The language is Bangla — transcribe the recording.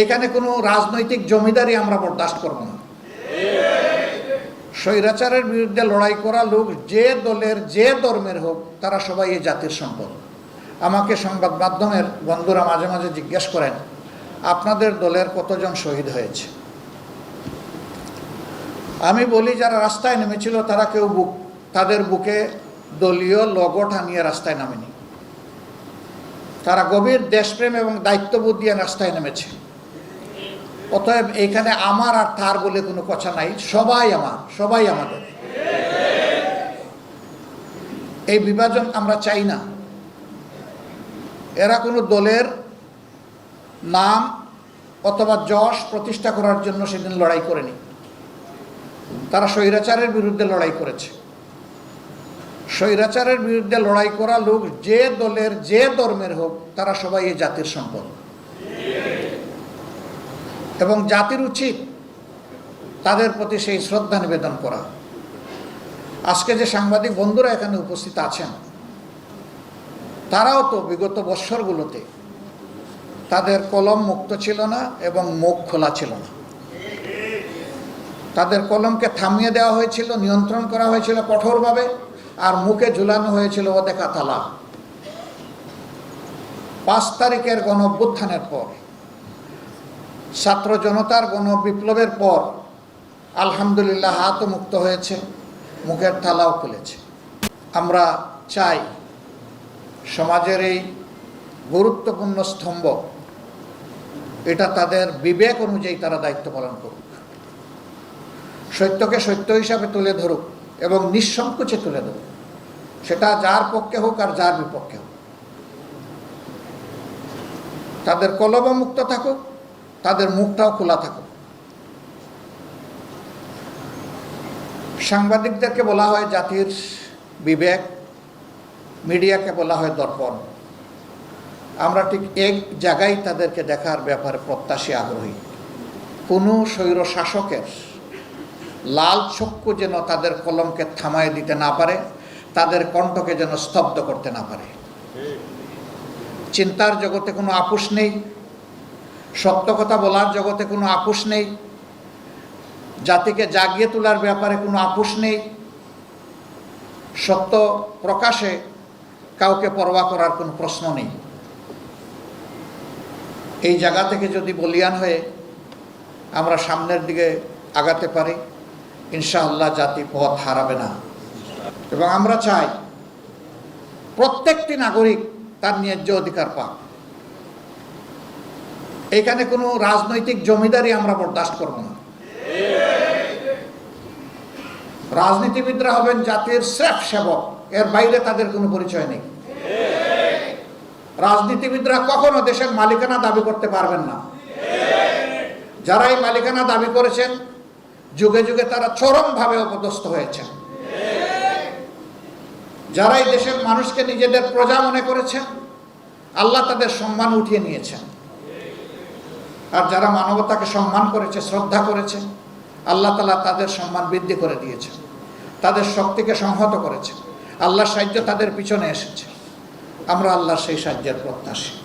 এখানে কোনো রাজনৈতিক জমিদারি আমরা বরদাস্ত করব না। স্বৈরাচারের বিরুদ্ধে লড়াই করা লোক যে দলের, যে ধর্মের হোক, তারা সবাই এই জাতির সম্পদ। আমাকে সংবাদ মাধ্যমের বন্ধুরা মাঝে মাঝে জিজ্ঞেস করেন, আপনাদের দলের কতজন শহীদ হয়েছে? আমি বলি, যারা রাস্তায় নেমেছিল, তারা কেউ বুক, তাদের বুকে দলীয় লগো টানিয়ে রাস্তায় নামেনি। তারা গভীর দেশপ্রেম এবং দায়িত্ববোধ দিয়ে রাস্তায় নেমেছে। অতএব এখানে আমার আর তার বলে কোনো কথা নাই। সবাই আমার, সবাই আমাদের। এই বিভাজন আমরা চাই না। এরা কোনো দলের নাম অথবা যশ প্রতিষ্ঠা করার জন্য সেদিন লড়াই করেনি। তারা স্বৈরাচারের বিরুদ্ধে লড়াই করেছে। স্বৈরাচারের বিরুদ্ধে লড়াই করা লোক যে দলের যে ধর্মের হোক, তারা সবাই এই জাতির সম্পদ। এবং জাতির উচিত তাদের প্রতি সেই শ্রদ্ধা নিবেদন করা। আজকে যে সাংবাদিক বন্ধুরা এখানে উপস্থিত আছেন, তারাও তো বিগত বৎসরগুলোতে তাদের কলম মুক্ত ছিল না এবং মুখ খোলা ছিল না। তাদের কলমকে থামিয়ে দেওয়া হয়েছিল, নিয়ন্ত্রণ করা হয়েছিল কঠোরভাবে আর মুখে ঝুলানো হয়েছিল ওদেখা তালা। পাঁচ তারিখের গণ পর ছাত্র জনতার গণ বিপ্লবের পর আলহামদুলিল্লাহ হাতও মুক্ত হয়েছে, মুখের থালাও খুলেছে। আমরা চাই সমাজের এই গুরুত্বপূর্ণ স্তম্ভ, এটা তাদের বিবেক অনুযায়ী তারা দায়িত্ব পালন করুক। সত্যকে সত্য হিসাবে তুলে ধরুক এবং নিঃসংকোচে তুলে ধরুক। সেটা যার পক্ষে হোক আর যার বিপক্ষে হোক। তাদের কলম মুক্ত থাকুক। তাদের মুখটাও খোলা থাকুক সাংবাদিকদেরকে বলা হয় জাতির বিবেক মিডিয়াকে বলা হয় দর্পণ। আমরা ঠিক এক জায়গায় তাদেরকে দেখার ব্যাপারে প্রত্যাশী আগ্রহী। কোনো স্বৈর শাসকের লাল চক্ষু যেন তাদের কলমকে থামায় দিতে না পারে তাদের কণ্ঠকে যেন স্তব্ধ করতে না পারে। চিন্তার জগতে কোনো আপোষ নেই সত্য কথা বলার জগতে কোনো আপোষ নেই। জাতিকে জাগিয়ে তোলার ব্যাপারে কোনো আপোষ নেই। সত্য প্রকাশে কাউকে পরোয়া করার কোনো প্রশ্ন নেই। এই জায়গা থেকে যদি বলিয়ান হয়ে আমরা সামনের দিকে আগাতে পারি, ইনশাআল্লাহ জাতি পথ হারাবে না। এবং আমরা চাই প্রত্যেকটি নাগরিক তার ন্যায্য অধিকার পাক। এখানে কোনো রাজনৈতিক জমিদারি আমরা বরদাস্ত করব না। রাজনীতিবিদরা হবেন জাতির স্রেফ সেবক, এর বাইরে তাদের কোনো পরিচয় নেই। রাজনীতিবিদরা কখনো দেশের মালিকানা দাবি করতে পারবেন না। যারা এই মালিকানা দাবি করেছেন, যুগে যুগে তারা চরমভাবে অপদস্থ হয়েছেন। যারা এই দেশের মানুষকে নিজেদের প্রজা মনে করেছেন, আল্লাহ তাদের সম্মান উঠিয়ে নিয়েছেন। আর যারা মানবতাকে সম্মান করেছে, শ্রদ্ধা করেছে, আল্লাহ তালা তাদের সম্মান বৃদ্ধি করে দিয়েছে। তাদের শক্তিকে সংহত করেছে। আল্লাহর সাহায্য তাদের পিছনে এসেছে। আমরা আল্লাহর সেই সাহায্যের প্রত্যাশী।